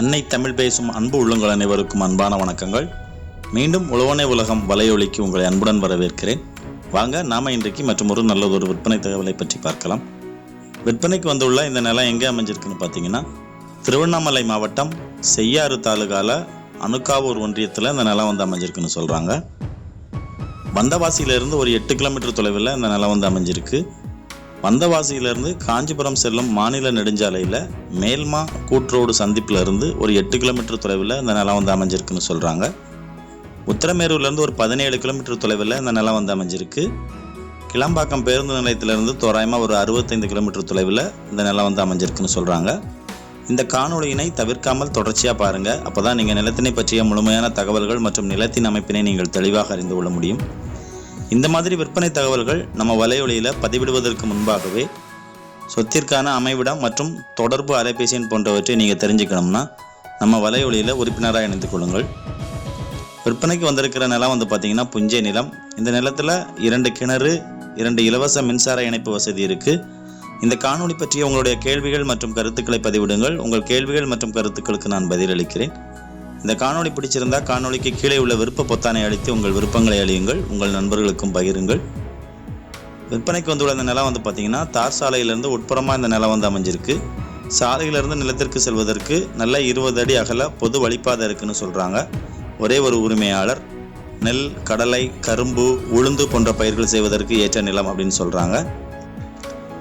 அன்னை தமிழ் பேசும் அன்பு உள்ளங்கள் அனைவருக்கும் அன்பான வணக்கங்கள். மீண்டும் உழவனை உலகம் வலையொலிக்கு உங்களை அன்புடன் வரவேற்கிறேன். வாங்க நாம இன்றைக்கு மற்றும் ஒரு நல்லதொரு விற்பனை தகவலை பற்றி பார்க்கலாம். விற்பனைக்கு வந்துள்ள இந்த நிலம் எங்கே அமைஞ்சிருக்குன்னு பார்த்தீங்கன்னா திருவண்ணாமலை மாவட்டம் செய்யாறு தாலுகால அணுக்காவூர் ஒன்றியத்தில் இந்த நிலம் வந்து அமைஞ்சிருக்குன்னு சொல்கிறாங்க வந்தவாசியிலிருந்து ஒரு எட்டு கிலோமீட்டர் தொலைவில் இந்த நிலம் வந்து அமைஞ்சிருக்கு. வந்தவாசியிலிருந்து காஞ்சிபுரம் செல்லும் மாநில நெடுஞ்சாலையில் மேல்மா கூட்ரோடு சந்திப்பில் இருந்து ஒரு எட்டு கிலோமீட்டர் தொலைவில் இந்த நிலம் வந்து அமைஞ்சிருக்குன்னு சொல்கிறாங்க உத்தரமேரூர்லேருந்து ஒரு பதினேழு கிலோமீட்டர் தொலைவில் இந்த நிலம் வந்து அமைஞ்சிருக்கு. கிளம்பாக்கம் பேருந்து நிலையத்திலிருந்து தோராயமாக ஒரு அறுபத்தைந்து கிலோமீட்டர் தொலைவில் இந்த நிலம் வந்து அமைஞ்சிருக்குன்னு சொல்கிறாங்க இந்த காணொளியினை தவிர்க்காமல் தொடர்ச்சியாக பாருங்கள் அப்போ தான் நீங்கள் நிலத்தினை பற்றிய முழுமையான தகவல்கள் மற்றும் நிலத்தின் அமைப்பினை நீங்கள் தெளிவாக அறிந்து கொள்ள முடியும். இந்த மாதிரி விற்பனை தகவல்கள் நம்ம வலையொலியில் பதிவிடுவதற்கு முன்பாகவே சொத்திற்கான அமைவிடம் மற்றும் தொடர்பு அலைபேசி எண் போன்றவற்றை நீங்கள் தெரிஞ்சுக்கணும்னா நம்ம வலையொலியில் உறுப்பினராக இணைந்து கொள்ளுங்கள். விற்பனைக்கு வந்திருக்கிற நிலம் வந்து பார்த்தீங்கன்னா புஞ்சை நிலம். இந்த நிலத்தில் இரண்டு கிணறு இரண்டு இலவச மின்சார இணைப்பு வசதி இருக்குது இந்த காணொளி பற்றிய உங்களுடைய கேள்விகள் மற்றும் கருத்துக்களை பதிவிடுங்கள். உங்கள் கேள்விகள் மற்றும் கருத்துக்களுக்கு நான் பதிலளிக்கிறேன். இந்த காணொளி பிடிச்சிருந்தா காணொளிக்கு கீழே உள்ள விருப்ப பொத்தானை அழித்து உங்கள் விருப்பங்களை அழியுங்கள் உங்கள் நண்பர்களுக்கும் பகிருங்கள். விற்பனைக்கு வந்துள்ள இந்த நிலம் வந்து பார்த்தீங்கன்னா தார் சாலையிலிருந்து உட்புறமாக இந்த நிலம் வந்து அமைஞ்சிருக்கு. சாலையிலிருந்து நிலத்திற்கு செல்வதற்கு நல்ல இருபது அடி அகல பொது வழிபாதை இருக்குன்னு சொல்கிறாங்க ஒரே ஒரு உரிமையாளர் நெல் கடலை கரும்பு உளுந்து போன்ற பயிர்கள் செய்வதற்கு ஏற்ற நிலம் அப்படின்னு சொல்கிறாங்க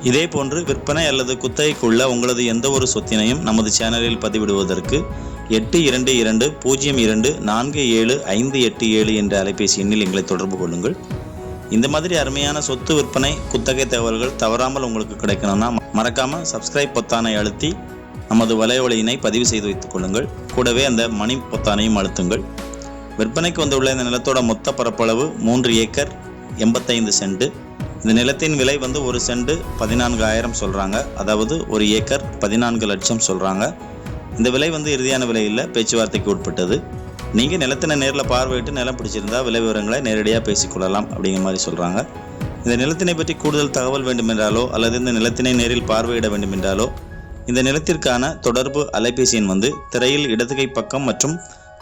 இதே போன்று விற்பனை அல்லது குத்தகைக்குள்ள உங்களது எந்த ஒரு சொத்தினையும் நமது சேனலில் பதிவிடுவதற்கு எட்டு இரண்டு இரண்டு பூஜ்ஜியம் இரண்டு நான்கு ஏழு ஐந்து எட்டு ஏழு என்ற அலைபேசி எண்ணில் எங்களை தொடர்பு கொள்ளுங்கள். இந்த மாதிரி அருமையான சொத்து விற்பனை குத்தகை தகவல்கள் தவறாமல் உங்களுக்கு கிடைக்கணும்னா மறக்காமல் சப்ஸ்கிரைப் பொத்தானை அழுத்தி நமது வலைவலையினை பதிவு செய்து வைத்துக் கொள்ளுங்கள். கூடவே அந்த மணி பொத்தானையும் அழுத்துங்கள். விற்பனைக்கு வந்துள்ள இந்த நிலத்தோட மொத்த பரப்பளவு மூன்று ஏக்கர் எண்பத்தைந்து சென்ட். இந்த நிலத்தின் விலை வந்து ஒரு சென்ட் பதினான்காயிரம் சொல்கிறாங்க அதாவது ஒரு ஏக்கர் பதினான்கு லட்சம் சொல்கிறாங்க இந்த விலை வந்து இறுதியான விலை இல்லை பேச்சுவார்த்தைக்கு உட்பட்டது. நீங்கள் நிலத்தினை நேரில் பார்வையிட்டு நிலம் பிடிச்சிருந்தா விலை விவரங்களை நேரடியாக பேசிக்கொள்ளலாம் அப்படிங்கிற மாதிரி சொல்கிறாங்க இந்த நிலத்தினை பற்றி கூடுதல் தகவல் வேண்டுமென்றாலோ அல்லது இந்த நிலத்தினை நேரில் பார்வையிட வேண்டுமென்றாலோ இந்த நிலத்திற்கான தொடர்பு அலைபேசி எண் வந்து திரையில் இடதுகை பக்கம் மற்றும்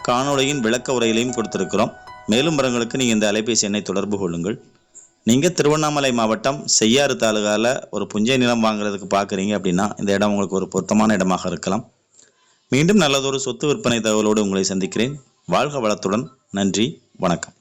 காணொலியின் விளக்க உரையிலையும் கொடுத்திருக்கிறோம். மேலும் வரங்களுக்கு நீங்கள் இந்த அலைபேசி எண்ணை தொடர்பு கொள்ளுங்கள். நீங்கள் திருவண்ணாமலை மாவட்டம் செய்யாறு தாலுகாவில் ஒரு புஞ்சை நிலம் வாங்குறதுக்கு பார்க்குறீங்க அப்படின்னா இந்த இடம் உங்களுக்கு ஒரு பொருத்தமான இடமாக இருக்கலாம். மீண்டும் நல்லதொரு சொத்து விற்பனை தகவலோடு உங்களை சந்திக்கிறேன். வாழ்க வளத்துடன். நன்றி. வணக்கம்.